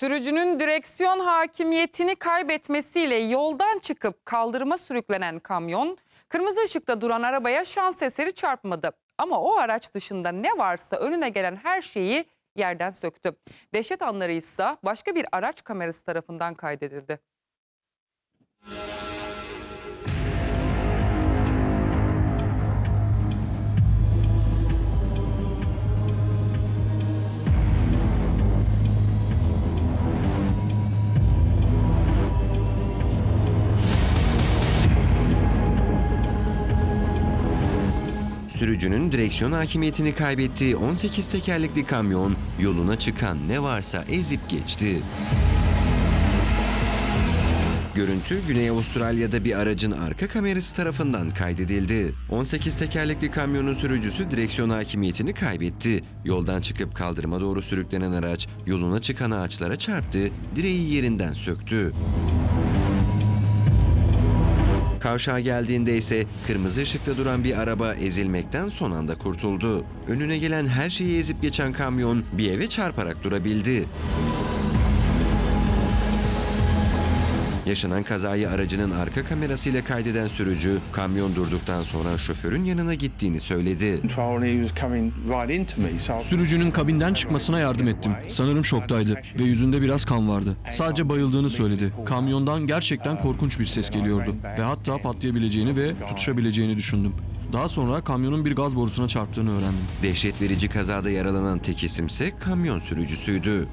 Sürücünün direksiyon hakimiyetini kaybetmesiyle yoldan çıkıp kaldırıma sürüklenen kamyon kırmızı ışıkta duran arabaya şans eseri çarpmadı. Ama o araç dışında ne varsa önüne gelen her şeyi yerden söktü. Dehşet anları ise başka bir araç kamerası tarafından kaydedildi. Sürücünün direksiyon hakimiyetini kaybettiği 18 tekerlekli kamyon yoluna çıkan ne varsa ezip geçti. Görüntü Güney Avustralya'da bir aracın arka kamerası tarafından kaydedildi. 18 tekerlekli kamyonun sürücüsü direksiyon hakimiyetini kaybetti. Yoldan çıkıp kaldırıma doğru sürüklenen araç yoluna çıkan ağaçlara çarptı, direği yerinden söktü. Kavşağa geldiğinde ise kırmızı ışıkta duran bir araba ezilmekten son anda kurtuldu. Önüne gelen her şeyi ezip geçen kamyon bir eve çarparak durabildi. Yaşanan kazayı aracının arka kamerasıyla kaydeden sürücü, kamyon durduktan sonra şoförün yanına gittiğini söyledi. Sürücünün kabinden çıkmasına yardım ettim. Sanırım şoktaydı ve yüzünde biraz kan vardı. Sadece bayıldığını söyledi. Kamyondan gerçekten korkunç bir ses geliyordu ve hatta patlayabileceğini ve tutuşabileceğini düşündüm. Daha sonra kamyonun bir gaz borusuna çarptığını öğrendim. Dehşet verici kazada yaralanan tek isimse kamyon sürücüsüydü.